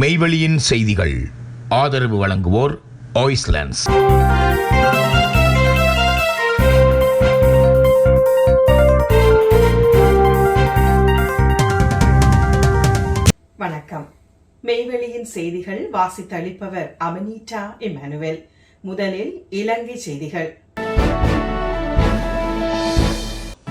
மெய்வெளியின் செய்திகள். ஆதரவு வழங்குவோர் ஆய்ஸ்லாண்ட்ஸ் வணக்கம். மெய்வெளியின் செய்திகள் வாசித்தளிப்பவர் அமனீட்டா இமானுவேல் முதலில் இலங்கை செய்திகள்.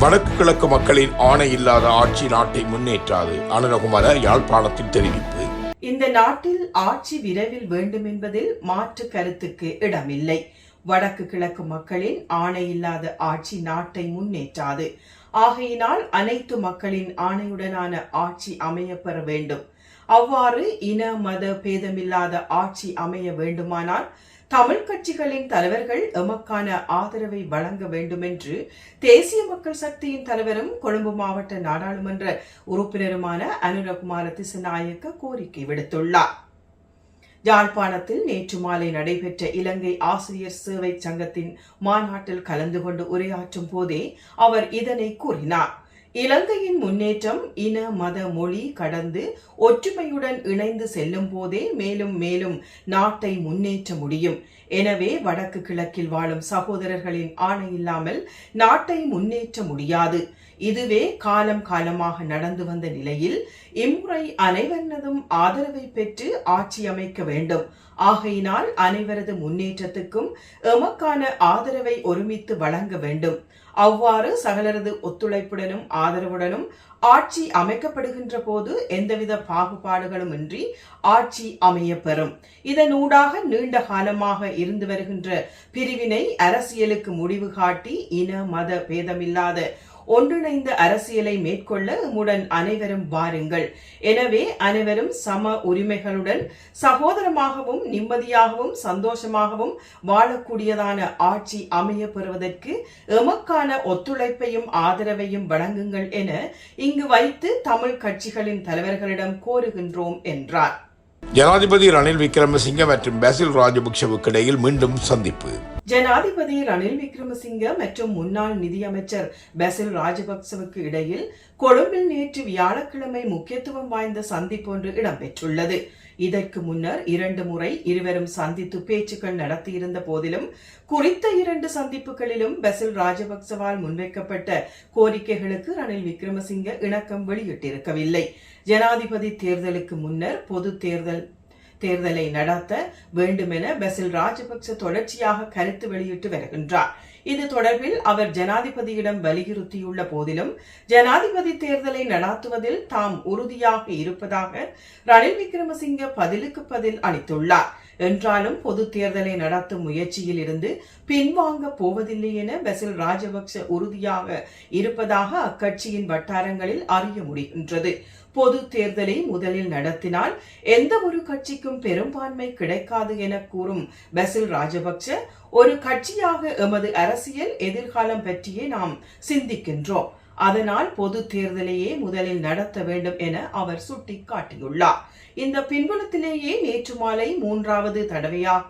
வடக்கு கிழக்கு மக்களின் ஆணை இல்லாத ஆட்சி நாட்டை முன்னேற்றாது அனுரகுமார யாழ்ப்பாணத்தில் தெரிவிப்பு. இந்த நாட்டில் ஆட்சி விரைவில் வேண்டும் என்பதில் மாற்று கருத்துக்கு இடமில்லை. வடக்கு கிழக்கு மக்களின் ஆணையில்லாத ஆட்சி நாட்டை முன்னேற்றாது. ஆகையினால் அனைத்து மக்களின் ஆணையுடனான ஆட்சி அமையப்பெற வேண்டும். அவ்வாறு இன மத பேதமில்லாத ஆட்சி அமைய வேண்டுமானால் தமிழ் கட்சிகளின் தலைவர்கள் எமக்கான ஆதரவை வழங்க வேண்டும் என்று தேசிய மக்கள் சக்தியின் தலைவரும் கொழும்பு மாவட்ட நாடாளுமன்ற உறுப்பினருமான அனுரகுமார திசநாயக்க கோரிக்கை விடுத்துள்ளார். யாழ்ப்பாணத்தில் நேற்று மாலை நடைபெற்ற இலங்கை ஆசிரியர் சேவை சங்கத்தின் மாநாட்டில் கலந்து கொண்டு உரையாற்றும் போதே அவர் இதனை கூறினார். இலங்கையின் முன்னேற்றம் இன மத மொழி கடந்து ஒற்றுமையுடன் இணைந்து செல்லும் போதே மேலும் மேலும் நாட்டை முன்னேற்ற முடியும். எனவே வடக்கு கிழக்கில் வாழும் சகோதரர்களின் ஆணை இல்லாமல் நாட்டை முன்னேற்ற முடியாது. இதுவே காலம் காலமாக நடந்து வந்த நிலையில் இம்முறை அனைவரதும் ஆதரவை பெற்று ஆட்சி அமைக்க வேண்டும். ஆகையினால் அனைவரது முன்னேற்றத்துக்கும் எமக்கான ஆதரவை ஒருமித்து வழங்க வேண்டும். அவ்வாறு சகலரது ஒத்துழைப்புடனும் ஆதரவுடனும் ஆட்சி அமைக்கப்படுகின்ற போது எந்தவித பாகுபாடுகளும் இன்றி ஆட்சி அமைய பெறும் இதனூடாக நீண்ட காலமாக இருந்து வருகின்ற பிரிவினை அரசியலுக்கு முடிவு காட்டி இன மத பேதமில்லாத ஒன்றிணைந்த அரசியலை மேற்கொள்ள உம்முடன் அனைவரும் வாருங்கள். எனவே அனைவரும் சம உரிமைகளுடன் சகோதரமாகவும் நிம்மதியாகவும் சந்தோஷமாகவும் வாழக்கூடியதான ஆட்சி அமைய பெறுவதற்கு எமக்கான ஒத்துழைப்பையும் ஆதரவையும் வழங்குங்கள் என இங்கு வைத்து தமிழ் கட்சிகளின் தலைவர்களிடம் கோருகின்றோம் என்றார். ஜனாதிபதி ரணில் விக்ரமசிங்க மற்றும் பேசில் ராஜபக்ஷவுக்கு இடையில் மீண்டும் சந்திப்பு. ஜனாதிபதி ரணில் விக்ரமசிங்க மற்றும் முன்னாள் நிதியமைச்சர் பெசில் ராஜபக்சவுக்கு இடையில் கொழும்பில் நேற்று வியாழக்கிழமை முக்கியத்துவம் வாய்ந்த சந்திப்பு ஒன்று இடம்பெற்றுள்ளது. இதற்கு முன்னர் இரண்டு முறை இருவரும் சந்தித்து பேச்சுக்கள் நடத்தியிருந்த போதிலும் குறித்த இரண்டு சந்திப்புகளிலும் பெசில் ராஜபக்சவால் முன்வைக்கப்பட்ட கோரிக்கைகளுக்கு ரணில் விக்ரமசிங்க இணக்கம் வெளியிட்டிருக்கவில்லை. ஜனாதிபதி தேர்தலுக்கு முன்னர் பொது தேர்தல் தேர்தலை நடத்த வேண்டுமென பெசில் ராஜபக்ச தொடர்ச்சியாக கருத்து வெளியிட்டு வருகின்றார். இது தொடர்பில் அவர் ஜனாதிபதியிடம் வலியுறுத்தியுள்ள போதிலும் ஜனாதிபதி தேர்தலை நடாத்துவதில் தாம் உறுதியாக இருப்பதாக ரணில் விக்ரமசிங்க பதிலுக்கு பதில் அளித்துள்ளார். என்றாலும் பொது தேர்தலை நடத்தும் முயற்சியில் இருந்து பின்வாங்க போவதில்லை என பெசில் ராஜபக்ச உறுதியாக இருப்பதாக அக்கட்சியின் வட்டாரங்களில் அறிய முடிகின்றது. பொது தேர்தலை முதலில் நடத்தினால் எந்த ஒரு கட்சிக்கும் பெரும்பான்மை கிடைக்காது என கூறும் பெசில் ராஜபக்ச ஒரு கட்சியாக எமது அரசியல் எதிர்காலம் பற்றியே நாம் சிந்திக்கின்றோம். அதனால் பொது தேர்தலையே முதலில் நடத்த வேண்டும் என அவர் சுட்டிக்காட்டியுள்ளார். இந்த பின்புலத்திலேயே நேற்று மாலை மூன்றாவது தடவையாக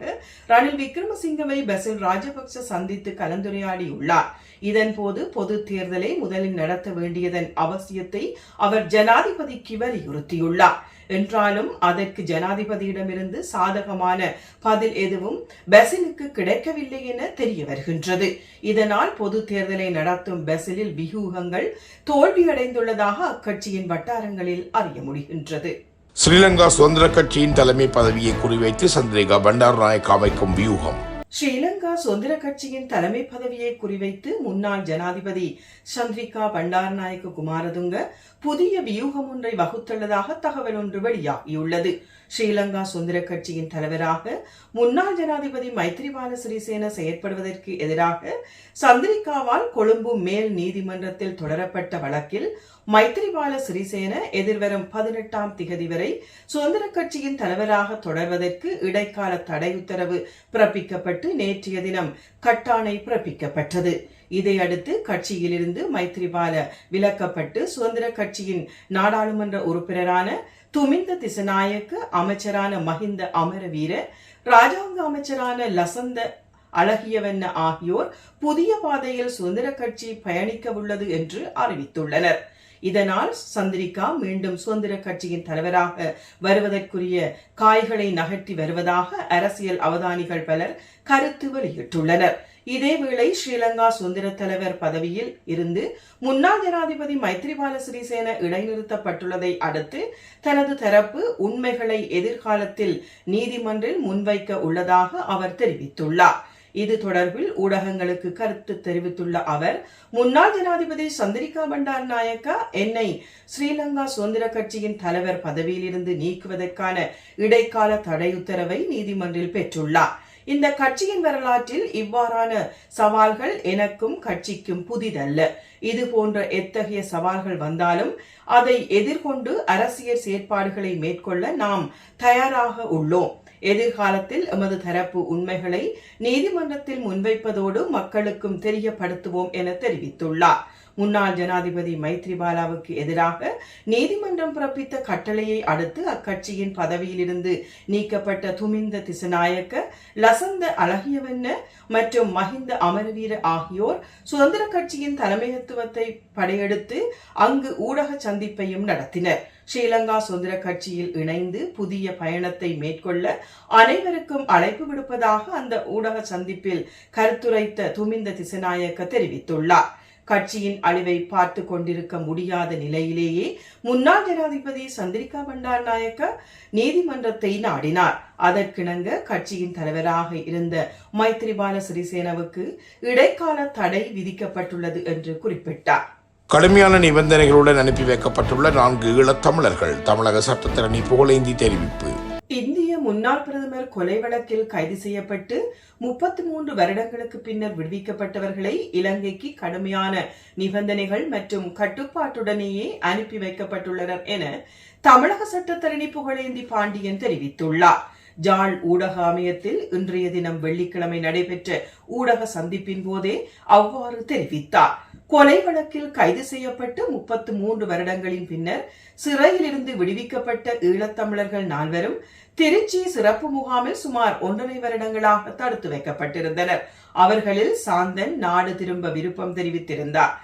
ரணில் விக்ரமசிங்கவை பெசில் ராஜபக்ச சந்தித்து கலந்துரையாடியுள்ளார். இதன்போது பொது தேர்தலை முதலில் நடத்த வேண்டியதன் அவசியத்தை அவர் ஜனாதிபதிக்கு வலியுறுத்தியுள்ளார் என்றாலும் அதற்கு ஜனாதிபதியிடமிருந்து சாதகமான பதில் எதுவும் பெசிலுக்கு கிடைக்கவில்லை என தெரிய வருகின்றது. இதனால் பொது தேர்தலை நடத்தும் பெசிலில் வியூகங்கள் தோல்வியடைந்துள்ளதாக அக்கட்சியின் வட்டாரங்களில் அறிய முடிகின்றது. ஸ்ரீலங்கா சுதந்திர கட்சியின் தலைமை பதவியை குறிவைத்து சந்திரிகா பண்டாரநாயக் அமைக்கும் வியூகம். ஸ்ரீலங்கா சுதந்திர கட்சியின் தலைமை பதவியை குறிவைத்து முன்னாள் ஜனாதிபதி சந்திரிகா பண்டாரநாயக்க குமாரதுங்க புதிய வியூகம் ஒன்றை வகுத்துள்ளதாக தகவல் ஒன்று வெளியாகியுள்ளது. ஸ்ரீலங்கா சுதந்திர கட்சியின் தலைவராக முன்னாள் ஜனாதிபதி மைத்ரிபால சிறிசேன செயற்படுவதற்கு எதிராக சந்திரிகாவால் கொழும்பு மேல் நீதிமன்றத்தில் தொடரப்பட்ட வழக்கில் மைத்ரிபால சிறிசேன எதிர்வரும் பதினெட்டாம் திகதி வரை சுதந்திர கட்சியின் தலைவராக தொடர்வதற்கு இடைக்கால தடை உத்தரவு பிறப்பிக்கப்பட்டு நேற்றைய தினம் கட்டாணை பிறப்பிக்கப்பட்டது. இதையடுத்து கட்சியிலிருந்து மைத்ரிபால விலக்கப்பட்டு சுதந்திர கட்சியின் நாடாளுமன்ற உறுப்பினரான துமிந்த திசநாயக்கு அமைச்சரான மஹிந்த அமரவீர ராஜாங்க அமைச்சரான லசந்த அழகியவண்ண ஆகியோர் புதிய பாதையில் சுதந்திர கட்சி பயணிக்க உள்ளது என்று அறிவித்துள்ளனர். இதனால் சந்திரிகா மீண்டும் சுதந்திர கட்சியின் தலைவராக வருவதற்குரிய காய்களை நகர்த்தி வருவதாக அரசியல் அவதானிகள் பலர் கருத்து வெளியிட்டுள்ளனர். இதேவேளை ஸ்ரீலங்கா சுதந்திர தலைவர் பதவியில் இருந்து முன்னாள் ஜனாதிபதி மைத்ரிபால சிறிசேன இடைநிறுத்தப்பட்டுள்ளதை அடுத்து தனது தரப்பு உண்மைகளை எதிர்காலத்தில் நீதிமன்றில் முன்வைக்க உள்ளதாக அவர் தெரிவித்துள்ளார். இது தொடர்பில் ஊடகங்களுக்கு கருத்து தெரிவித்துள்ள அவர் முன்னாள் ஜனாதிபதி சந்திரிகா பண்டார் நாயக்கா என்னை ஸ்ரீலங்கா சுதந்திர கட்சியின் தலைவர் பதவியிலிருந்து நீக்குவதற்கான இடைக்கால தடை உத்தரவை நீதிமன்றில் பெற்றுள்ளார். இந்த கட்சியின் வரலாற்றில் இவ்வாறான சவால்கள் எனக்கும் கட்சிக்கும் புதிதல்ல. இது போன்ற எத்தகைய சவால்கள் வந்தாலும் அதை எதிர்கொண்டு அரசியல் செயற்பாடுகளை மேற்கொள்ள நாம் தயாராக உள்ளோம். எதிர்காலத்தில் எமது தரப்பு உண்மைகளை நீதிமன்றத்தில் முன்வைப்பதோடு மக்களுக்கும் தெரியப்படுத்துவோம் என தெரிவித்துள்ளார். முன்னாள் ஜனாதிபதி மைத்ரிபாலாவுக்கு எதிராக நீதிமன்றம் பிறப்பித்த கட்டளையை அடுத்து அக்கட்சியின் பதவியிலிருந்து நீக்கப்பட்ட துமிந்த திசநாயக்க லசந்த அழகியவண்ண மற்றும் மஹிந்த அமரவீர ஆகியோர் சுதந்திர கட்சியின் தலைமைத்துவத்தை படையெடுத்து அங்கு ஊடக சந்திப்பையும் நடத்தினர். ஸ்ரீலங்கா சுதந்திர கட்சியில் இணைந்து புதிய பயணத்தை மேற்கொள்ள அனைவருக்கும் அழைப்பு விடுப்பதாக அந்த ஊடக சந்திப்பில் கருத்துரைத்த துமிந்த திசநாயக்க தெரிவித்துள்ளார். கட்சியின் அழிவை பார்த்து கொண்டிருக்க முடியாத நிலையிலேயே முன்னாள் ஜனாதிபதி சந்திரிகா பண்டார் நாயக்க நீதிமன்றத்தை நாடினார். அதற்கிணங்க கட்சியின் தலைவராக இருந்த மைத்ரிபால சிறிசேனவுக்கு இடைக்கால தடை விதிக்கப்பட்டுள்ளது என்று குறிப்பிட்டார். கடுமையான நிபந்தனைகளுடன் அனுப்பி வைக்கப்பட்டுள்ள நான்கு ஈழத்தமிழர்கள் தமிழக சட்டத்தரணி புகழேந்தி தெரிவிப்பு. இந்திய முன்னாள் பிரதமர் கொலை வழக்கில் கைது செய்யப்பட்டு முப்பத்தி மூன்று வருடங்களுக்கு பின்னர் விடுவிக்கப்பட்டவர்களை இலங்கைக்கு கடுமையான நிபந்தனைகள் மற்றும் கட்டுப்பாட்டுடனேயே அனுப்பி வைக்கப்பட்டுள்ளனர் என தமிழக சட்டத்தரணி புகழேந்தி பாண்டியன் தெரிவித்துள்ளார். ஜாழ் ஊடக அமையத்தில் இன்றைய தினம் வெள்ளிக்கிழமை நடைபெற்ற ஊடக சந்திப்பின் போதே அவ்வாறு தெரிவித்தார். கொலை வழக்கில் கைது செய்யப்பட்டு முப்பத்து மூன்று வருடங்களின் பின்னர் சிறையிலிருந்து விடுவிக்கப்பட்ட ஈழத்தமிழர்கள் நால்வரும் திருச்சி சிறப்பு முகாமில் சுமார் ஒன்றரை வருடங்களாக தடுத்து வைக்கப்பட்டிருந்தனர். அவர்களில் சாந்தன் நாடு திரும்ப விருப்பம் தெரிவித்திருந்தார்.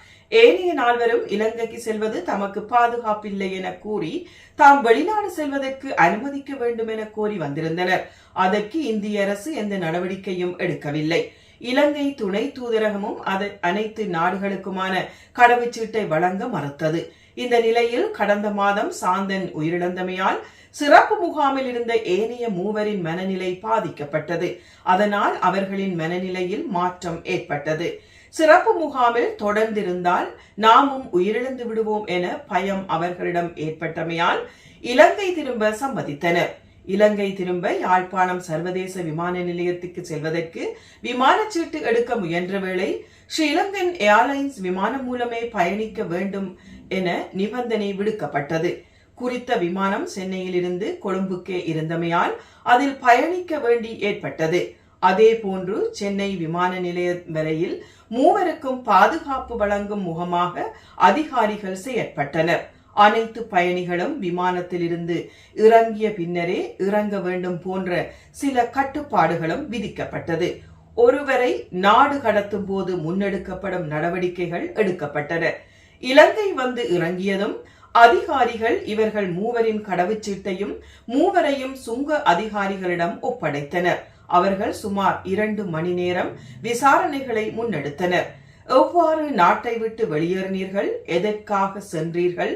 ஏனைய நால்வரும் இலங்கைக்கு செல்வது தமக்கு பாதுகாப்பில்லை என கூறி தாம் வெளிநாடு செல்வதற்கு அனுமதிக்க வேண்டும் என கோரி வந்திருந்தனர். அதற்கு இந்திய அரசு எந்த நடவடிக்கையும் எடுக்கவில்லை. இலங்கை துணை தூதரகமும் அது அனைத்து நாடுகளுக்குமான கடவுச்சீட்டை வழங்க மறுத்தது. இந்த நிலையில் கடந்த மாதம் சாந்தன் உயிரிழந்தமையால் சிறப்பு முகாமில் இருந்த ஏனைய மூவரின் மனநிலை பாதிக்கப்பட்டது. அதனால் அவர்களின் மனநிலையில் மாற்றம் ஏற்பட்டது. சிறப்பு முகாமில் தொடர்ந்திருந்தால் நாமும் உயிரிழந்து விடுவோம் என பயம் அவர்களிடம் ஏற்பட்டமையால் இலங்கை திரும்ப சம்மதித்தனர். இலங்கை திரும்ப யாழ்ப்பாணம் சர்வதேச விமான நிலையத்துக்கு செல்வதற்கு விமானச்சீட்டு எடுக்க முயன்ற வேளை ஸ்ரீலங்கன் ஏர்லைன்ஸ் விமானம் மூலமே பயணிக்க வேண்டும் என நிபந்தனை விடுக்கப்பட்டது. குறித்த விமானம் சென்னையில் இருந்து கொழும்புக்கே இருந்தமையால் அதில் பயணிக்க வேண்டி ஏற்பட்டது. அதே போன்று சென்னை விமான நிலையம் வரையில் மூவருக்கும் பாதுகாப்பு வழங்கும் முகமாக அதிகாரிகள் செயற்பட்டனர். அனைத்து பயணிகளும் விமானத்திலிருந்து இறங்கிய பின்னரே இறங்க வேண்டும் போன்ற சில கட்டுப்பாடுகளும் விதிக்கப்பட்டது. ஒருவரை நாடு கடத்தும் போது முன்னெடுக்கப்படும் நடவடிக்கைகள் எடுக்கப்பட்டன. இலங்கை வந்து இறங்கியதும் அதிகாரிகள் இவர்கள் மூவரின் கடவுச்சீட்டையும் மூவரையும் சுங்க அதிகாரிகளிடம் ஒப்படைத்தனர். அவர்கள் சுமார் இரண்டு மணி நேரம் விசாரணைகளை முன்னெடுத்தனர். எவ்வாறு நாட்டை விட்டு வெளியேறினீர்கள்? எதற்காக சென்றீர்கள்?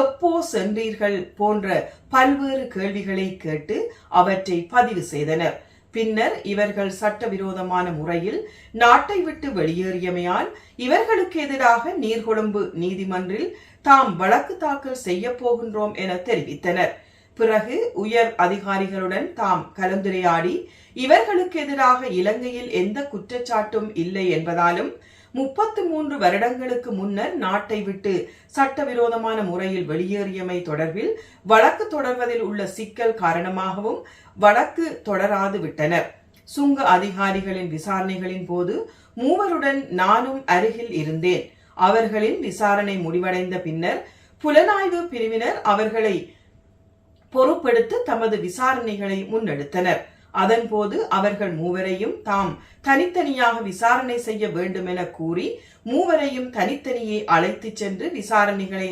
எப்போ சென்றீர்கள் போன்ற பல்வேறு கேள்விகளை கேட்டு அவற்றை பதிவு செய்தனர். பின்னர் இவர்கள் சட்டவிரோதமான முறையில் நாட்டை விட்டு வெளியேறியமையால் இவர்களுக்கு எதிராக நீர்கொழும்பு நீதிமன்றில் தாம் வழக்கு தாக்கல் செய்ய போகின்றோம் என தெரிவித்தனர். பிறகு உயர் அதிகாரிகளுடன் தாம் கலந்துரையாடி இவர்களுக்கு எதிராக இலங்கையில் எந்த குற்றச்சாட்டும் இல்லை என்பதாலும் முப்பத்து மூன்று வருடங்களுக்கு முன்னர் நாட்டை விட்டு சட்டவிரோதமான முறையில் வெளியேறியமை தொடர்பில் வழக்கு தொடர்வதில் உள்ள சிக்கல் காரணமாகவும் வழக்கு தொடராது விட்டனர். சுங்க அதிகாரிகளின் விசாரணைகளின் போது மூவருடன் நானும் அருகில் இருந்தேன். அவர்களின் விசாரணை முடிவடைந்த பின்னர் புலனாய்வு பிரிவினர் அவர்களை பொறுப்பெடுத்து தமது விசாரணைகளை முன்னெடுத்தனர். அதன்போது அவர்கள் மூவரையும் தாம் தனித்தனியாக விசாரணை செய்ய வேண்டும் என கூறி மூவரையும் தனித்தனியே அழைத்துச் சென்று விசாரணைகளை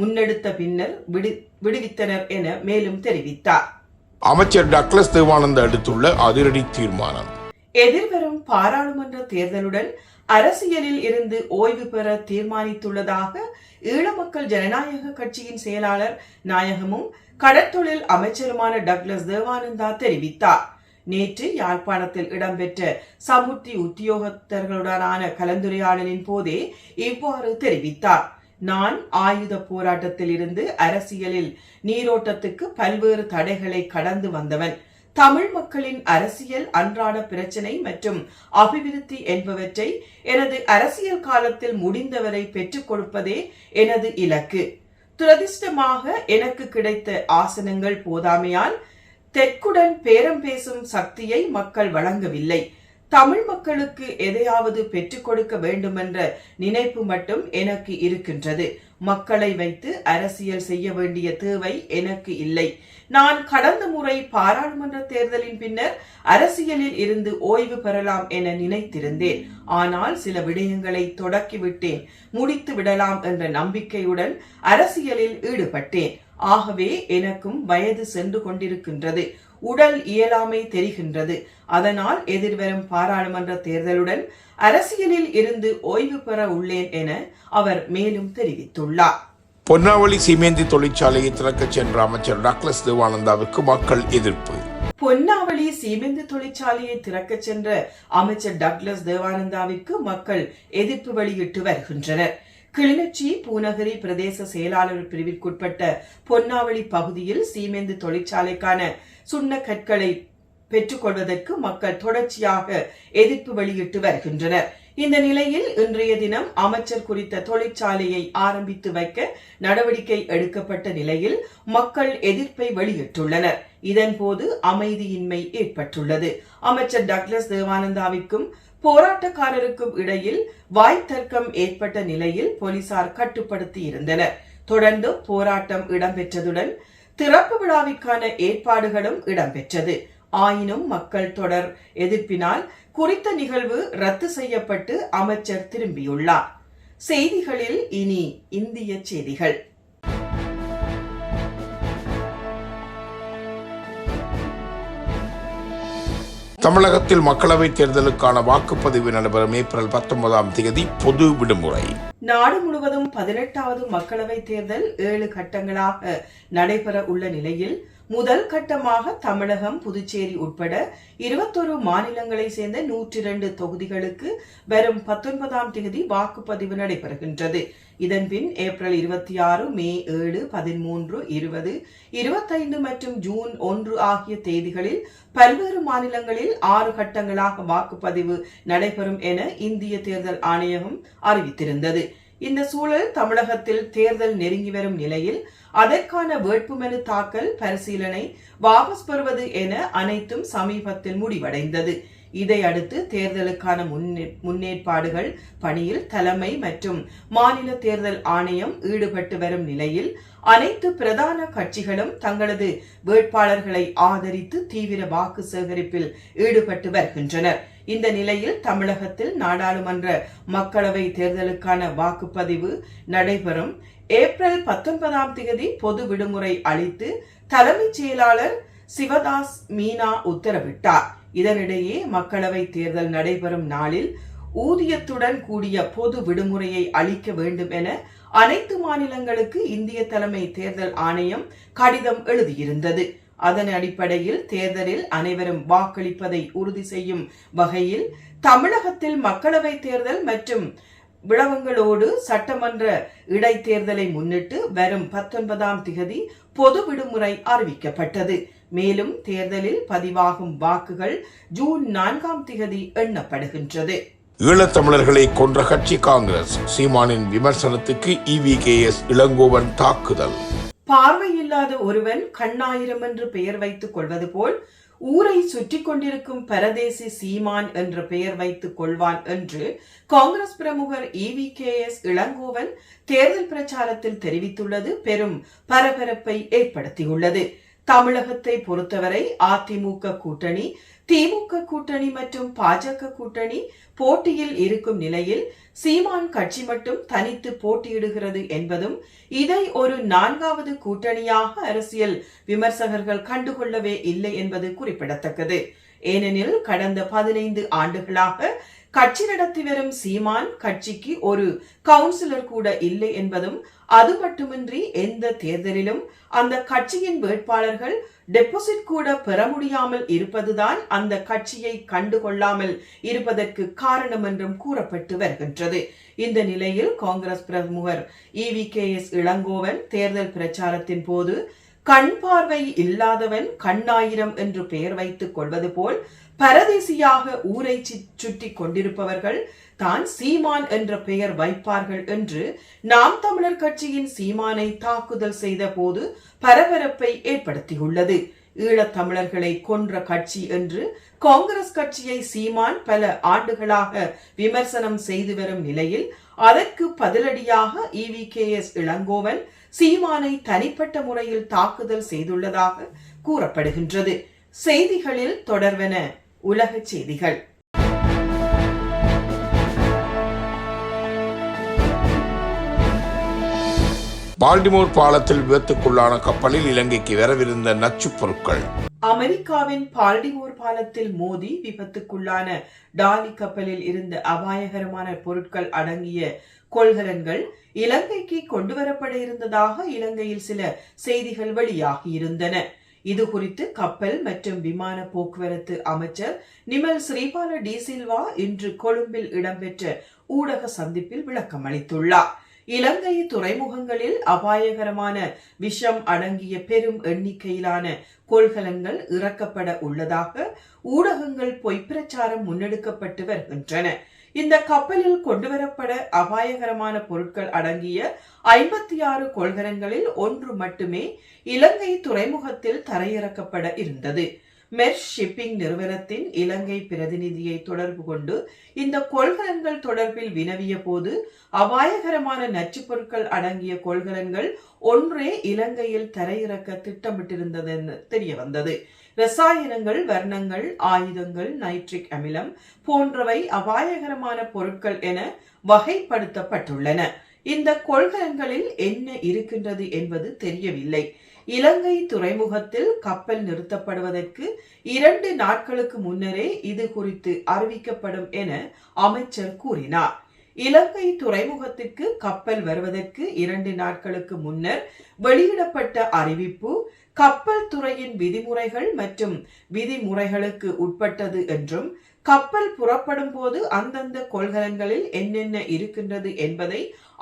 முன்னெடுத்த பின்னர் விடு விடுவித்தனர் என மேலும் தெரிவித்தார். அமைச்சர் டக்ளஸ் தேவானந்த எடுத்துள்ள அதிரடி தீர்மானம். எதிர்வரும் பாராளுமன்ற தேர்தலுடன் அரசியலில் இருந்து ஓய்வு பெற தீர்மானித்துள்ளதாக ஈழமக்கள் ஜனநாயக கட்சியின் செயலாளர் நாயகமும் கடற்தொழில் அமைச்சருமான டக்ளஸ் தேவானந்தா தெரிவித்தார். நேற்று யாழ்ப்பாணத்தில் இடம்பெற்ற சமுர்த்தி உத்தியோகத்தர்களுடனான கலந்துரையாடலின் போதே இவ்வாறு தெரிவித்தார். நான் ஆயுத போராட்டத்தில் இருந்து அரசியலில் நீரோட்டத்துக்கு பல்வேறு தடைகளை கடந்து வந்தவன். தமிழ் மக்களின் அரசியல் அன்றாட பிரச்சனை மற்றும் அபிவிருத்தி என்பவற்றை எனது அரசியல் காலத்தில் முடிந்தவரை பெற்றுக் கொடுப்பதே எனது இலக்கு. துரதிர்ஷ்டமாக எனக்கு கிடைத்த ஆசனங்கள் போதாமையால் தெற்குடன் பேரம் பேசும் சக்தியை மக்கள் வழங்கவில்லை. தமிழ் மக்களுக்கு எதையாவது பெற்றுக் கொடுக்க வேண்டுமென்ற நினைப்பு மட்டும் எனக்கு இருக்கின்றது. மக்களை வைத்து அரசியல் செய்ய வேண்டிய தேவை எனக்கு இல்லை. நான் கடந்த முறை பாராளுமன்ற தேர்தலின் பின்னர் அரசியலில் இருந்து ஓய்வு பெறலாம் என நினைத்திருந்தேன். ஆனால் சில விடயங்களை தொடக்கிவிட்டேன். முடித்து விடலாம் என்ற நம்பிக்கையுடன் அரசியலில் ஈடுபட்டேன். ஆகவே எனக்கும் வயது சென்று கொண்டிருக்கின்றது. உடல் இயலாமை தெரிகின்றது. அதனால் எதிர்வரும் பாராளுமன்ற தேர்தலுடன் அரசியலில் இருந்து ஓய்வு பெற உள்ளேன் என அவர் மேலும் தெரிவித்துள்ளார். பொன்னாவளி சீமேந்தி தொழிற்சாலையை திறக்கச் சென்ற அமைச்சர் டக்ளஸ் தேவானந்தாவுக்கு மக்கள் எதிர்ப்பு. பொன்னாவளி சீமெந்து தொழிற்சாலையை திறக்கச் சென்ற அமைச்சர் டக்ளஸ் தேவானந்தாவிற்கு மக்கள் எதிர்ப்பு வெளியிட்டு வருகின்றனர். கிளிநொச்சி பூநகரி பிரதேச செயலாளர் பிரிவிற்குட்பட்ட பொன்னாவளி பகுதியில் சீமெந்து தொழிற்சாலைக்கான சுண்ண கற்களை பெற்றுக்கொள்வதற்கு மக்கள் தொடர்ச்சியாக எதிர்ப்பு வெளியிட்டு வருகின்றனர். இந்த நிலையில் இன்றைய தினம் அமைச்சர் குறித்த தொழிற்சாலையை ஆரம்பித்து வைக்க நடவடிக்கை எடுக்கப்பட்ட நிலையில் மக்கள் எதிர்ப்பை வெளியிட்டுள்ளனர். இதன்போது அமைதியின்மை ஏற்பட்டுள்ளது. அமைச்சர் டக்ளஸ் தேவானந்தாவிற்கும் போராட்டக்காரருக்கும் இடையில் வாய்த்தர்க்கம் ஏற்பட்ட நிலையில் போலீசார் கட்டுப்படுத்தி இருந்தனர் தொடர்ந்து போராட்டம் இடம்பெற்றதுடன் திறப்பு விழாவிற்கான ஏற்பாடுகளும் இடம்பெற்றது. ஆயினும் மக்கள் தொடர் எதிர்ப்பினால் குறித்த நிகழ்வு ரத்து செய்யப்பட்டு அமைச்சர் திரும்பியுள்ளார். செய்திகளில் இனி இந்திய செய்திகள். தமிழகத்தில் மக்களவைத் தேர்தலுக்கான வாக்குப்பதிவு நடைபெறும் ஏப்ரல் பத்தொன்பதாம் தேதி பொது விடுமுறை. நாடு முழுவதும் பதினெட்டாவது மக்களவைத் தேர்தல் ஏழு கட்டங்களாக நடைபெற உள்ள நிலையில் முதல் கட்டமாக தமிழகம் புதுச்சேரி உட்பட இருபத்தொரு மாநிலங்களை சேர்ந்த நூற்றி இரண்டு தொகுதிகளுக்கு வரும் பத்தொன்பதாம் தேதி வாக்குப்பதிவு நடைபெறுகின்றது. இதன்பின் ஏப்ரல் இருபத்தி ஆறு மே ஏழு பதிமூன்று இருபது இருபத்தைந்து மற்றும் ஜூன் ஒன்று ஆகிய தேதிகளில் பல்வேறு மாநிலங்களில் ஆறு கட்டங்களாக வாக்குப்பதிவு நடைபெறும் என இந்திய தேர்தல் ஆணையகம் அறிவித்திருந்தது. இந்த சூழல் தமிழகத்தில் தேர்தல் நெருங்கி வரும் நிலையில் அதற்கான வேட்புமனு தாக்கல் பரிசீலனை வாபஸ் பெறுவது என அனைத்தும் சமீபத்தில் முடிவடைந்தது. இதையடுத்து தேர்தலுக்கான முன்னேற்பாடுகள் பணியில் தலைமை மற்றும் மாநில தேர்தல் ஆணையம் ஈடுபட்டு வரும் நிலையில் அனைத்து பிரதான கட்சிகளும் தங்களது வேட்பாளர்களை ஆதரித்து தீவிர வாக்கு சேகரிப்பில் ஈடுபட்டு வருகின்றனர். இந்த நிலையில் தமிழகத்தில் நாடாளுமன்ற மக்களவை தேர்தலுக்கான வாக்குப்பதிவு நடைபெறும். ஏப்ரல் பத்தொன்பதாம் தேதி பொது விடுமுறை அளித்து தலைமைச் செயலாளர் சிவதாஸ் மீனா உத்தரவிட்டார். இதனிடையே மக்களவை தேர்தல் நடைபெறும் நாளில் ஊதியத்துடன் கூடிய பொது விடுமுறையை அளிக்க வேண்டும் என அனைத்து மாநிலங்களுக்கு இந்திய தலைமை தேர்தல் ஆணையம் கடிதம் எழுதியிருந்தது. அதன் அடிப்படையில் தேர்தலில் அனைவரும் வாக்களிப்பதை உறுதி செய்யும் வகையில் தமிழகத்தில் மக்களவை தேர்தல் மற்றும் விளவங்களோடு சட்டமன்ற இடைத்தேர்தலை முன்னிட்டு வரும் பத்தொன்பதாம் திகதி பொது விடுமுறை அறிவிக்கப்பட்டது. மேலும் தேர்தலில் பதிவாகும் வாக்குகள் ஜூன் நான்காம் திகதி எண்ணப்படுகின்றது. ஈழத்தமிழர்களை கொன்ற கட்சி காங்கிரஸ். சீமானின் விமர்சனத்துக்கு இவிகேஎஸ் இளங்கோவன் தாக்குதல். பார்வையில்லாத ஒருவன் கண்ணாயிரம் என்று பெயர் வைத்துக் கொள்வது போல் ஊரை சுற்றி கொண்டிருக்கும் பரதேசி சீமான் என்ற பெயர் வைத்துக் கொள்வான் என்று காங்கிரஸ் பிரமுகர் இவி கே எஸ் இளங்கோவன் தேர்தல் பிரச்சாரத்தில் தெரிவித்துள்ளது. பெரும் பரபரப்பை ஏற்படுத்தியுள்ளது. தமிழகத்தை பொறுத்தவரை அதிமுக கூட்டணி திமுக கூட்டணி மற்றும் பாஜக கூட்டணி போட்டியில் இருக்கும் நிலையில் சீமான் கட்சி மட்டும் தனித்து போட்டியிடுகிறது என்பதும் இதை ஒரு நான்காவது கூட்டணியாக அரசியல் விமர்சகர்கள் கண்டுகொள்ளவே இல்லை என்பது குறிப்பிடத்தக்கது. ஏனெனில் கடந்த பதினைந்து ஆண்டுகளாக கட்சி நடத்தி வரும் சீமான் கட்சிக்கு ஒரு கவுன்சிலர் கூட இல்லை என்பதும் அது மட்டுமின்றி எந்த தேர்தலிலும் அந்த கட்சியின் வேட்பாளர்கள் டெபாசிட் கூட பெற முடியாமல் இருப்பதுதான் அந்த கட்சியை கண்டுகொள்ளாமல் இருப்பதற்கு காரணம் என்றும் கூறப்பட்டு வருகின்றது. இந்த நிலையில் காங்கிரஸ் பிரமுகர் இவி கே எஸ் இளங்கோவன் தேர்தல் பிரச்சாரத்தின் போது கண் பார்வை இல்லாதவன் கண்ணாயிரம் என்று பெயர் வைத்துக் கொள்வது போல் பரதேசியாக ஊரை சுற்றி கொண்டிருப்பவர்கள் தான் சீமான் என்ற பெயர் வைப்பார்கள் என்று நாம் தமிழர் கட்சியின் சீமானை தாக்குதல் செய்த போது பரபரப்பை ஏற்படுத்தியுள்ளது. ஈழத்தமிழர்களை கொன்ற கட்சி என்று காங்கிரஸ் கட்சியை சீமான் பல ஆண்டுகளாக விமர்சனம் செய்து வரும் நிலையில் அதற்கு பதிலடியாக இவி கே எஸ் இளங்கோவன் சீமானை தனிப்பட்ட முறையில் தாக்குதல் செய்துள்ளதாக கூறப்படுகின்றது. செய்திகளில் தொடர்வன உலகச் செய்திகள். பால்டிமோர் பாலத்தில் விபத்துக்குள்ளான கப்பலில் இலங்கைக்கு வரவிருந்த நச்சுப் பொருட்கள். அமெரிக்காவின் பால்டிமோர் பாலத்தில் மோதி விபத்துக்குள்ளான டாலி கப்பலில் இருந்த அபாயகரமான பொருட்கள் அடங்கிய கொள்கலன்கள் இலங்கைக்கு கொண்டு வரப்பட இருந்ததாக இலங்கையில் சில செய்திகள் வெளியாகி இருந்தன. இது குறித்து கப்பல் மற்றும் விமான போக்குவரத்து அமைச்சர் நிமல் ஸ்ரீபால டிசில்வா இன்று கொழும்பில் இடம்பெற்ற ஊடக சந்திப்பில் விளக்கம் அளித்துள்ளார். இலங்கை துறைமுகங்களில் அபாயகரமான விஷம் அடங்கிய பெரும் எண்ணிக்கையிலான கொள்கலன்கள் இறக்கப்பட உள்ளதாக ஊடகங்கள் பொய்ப்பிரச்சாரம் முன்னெடுக்கப்பட்டு வருகின்றன. இந்த கப்பலில் கொண்டுவரப்பட அபாயகரமான பொருட்கள் அடங்கிய ஐம்பத்தி ஆறு கொள்கலன்களில் ஒன்று மட்டுமே இலங்கை துறைமுகத்தில் தரையிறக்கப்பட இருந்தது. மெர்ஷ் ஷிப்பிங் நிறுவனத்தின் இலங்கை பிரதிநிதியை தொடர்பு கொண்டு இந்த கொள்கலன்கள் தொடர்பில் வினவிய போது அபாயகரமான நச்சுப் பொருட்கள் அடங்கிய கொள்கலன்கள் ஒன்றே இலங்கையில் தரையிறக்க திட்டமிட்டிருந்தது தெரிய வந்தது ரசாயனங்கள் வர்ணங்கள் ஆயுதங்கள் நைட்ரிக் அமிலம் போன்றவை அபாயகரமான பொருட்கள் என வகைப்படுத்தப்பட்டுள்ளன. இந்த கொள்கலன்களில் என்ன இருக்கின்றது என்பது தெரியவில்லை. இலங்கை துறைமுகத்தில் கப்பல் நிறுத்தப்படுவதற்கு இரண்டு நாட்களுக்கு முன்னரே இது குறித்து அறிவிக்கப்படும் என அமைச்சர் கூறினார். இலங்கை துறைமுகத்திற்கு கப்பல் வருவதற்கு இரண்டு நாட்களுக்கு முன்னர் வெளியிடப்பட்ட அறிவிப்பு கப்பல் துறையின் விதிமுறைகள் மற்றும் விதிமுறைகளுக்கு உட்பட்டது என்றும் கப்பல் புறப்படும் போது அந்தந்த கொள்கலன்களில் என்னென்ன இருக்கின்றது என்பதை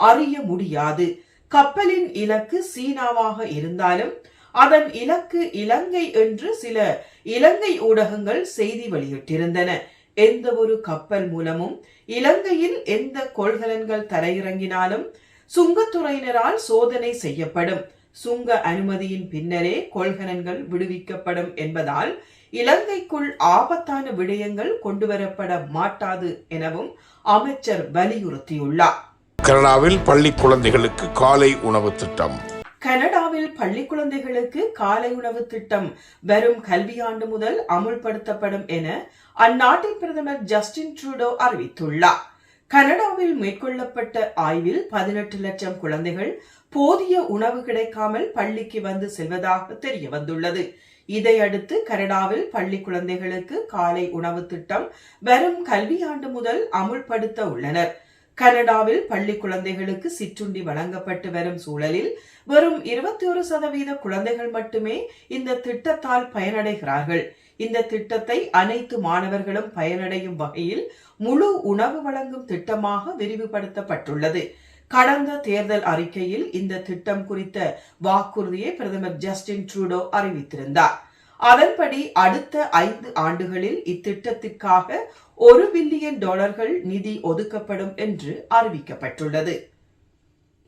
அறிய முடியாது. கப்பலின் இலக்கு சீனாவாக இருந்தாலும் அதன் இலக்கு இலங்கை என்று சில இலங்கை ஊடகங்கள் செய்தி வெளியிட்டிருந்தன. எந்த ஒரு கப்பல் மூலமும் இலங்கையில் எந்த கொள்கலன்கள் தரையிறங்கினாலும் சுங்கத்துறையினரால் சோதனை செய்யப்படும். சுங்க அனுமதியின் பின்னரே கொள்கலன்கள் விடுவிக்கப்படும் என்பதால் இலங்கைக்குள் ஆபத்தான விடயங்கள் கொண்டுவரப்பட மாட்டாது எனவும் அமைச்சர் வலியுறுத்தியுள்ளார். கனடாவில் பள்ளி குழந்தைகளுக்கு காலை உணவு திட்டம். கனடாவில் பள்ளி குழந்தைகளுக்கு காலை உணவு திட்டம் வரும் கல்வியாண்டு முதல் அமுல்படுத்தப்படும் என அந்நாட்டின் பிரதமர் ஜஸ்டின் ட்ரூடோ அறிவித்துள்ளார். கனடாவில் மேற்கொள்ளப்பட்ட ஆய்வில் பதினெட்டு லட்சம் குழந்தைகள் போதிய உணவு கிடைக்காமல் பள்ளிக்கு வந்து செல்வதாக தெரிய வந்துள்ளது. இதையடுத்து கனடாவில் பள்ளி குழந்தைகளுக்கு காலை உணவு திட்டம் வரும் கல்வியாண்டு முதல் அமுல்படுத்த உள்ளனர். கனடாவில் பள்ளி குழந்தைகளுக்கு சிற்றுண்டி வழங்கப்பட்டு வரும் சூழலில் வெறும் இருபத்தி ஒரு சதவீத குழந்தைகள் மட்டுமே இந்த திட்டத்தால் பயனடைகிறார்கள். இந்த திட்டத்தை அனைத்து மாணவர்களும் பயனடையும் வகையில் முழு உணவு வழங்கும் திட்டமாக விரிவுபடுத்தப்பட்டுள்ளது. கடந்த தேர்தல் அறிக்கையில் இந்த திட்டம் குறித்த வாக்குறுதியை பிரதமர் ஜஸ்டின் ட்ரூடோ அறிவித்திருந்தார். அதன்படி அடுத்த ஐந்து ஆண்டுகளில் இத்திட்டத்திற்காக ஒரு பில்லியன் டாலர்கள் நிதி ஒதுக்கப்படும் என்று அறிவிக்கப்பட்டுள்ளது.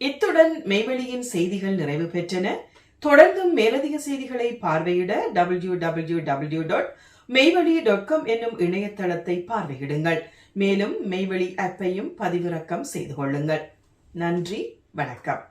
இத்துடன் மெய்வெளியின் செய்திகள் நிறைவு பெற்றன. தொடர்ந்தும் மேலதிக செய்திகளை பார்வையிட W W W dot Meivazhi dot com என்னும் இணையதளத்தை பார்வையிடுங்கள். மேலும் மெய்வழி ஆப்பையும் பதிவிறக்கம் செய்து கொள்ளுங்கள். நன்றி வணக்கம்.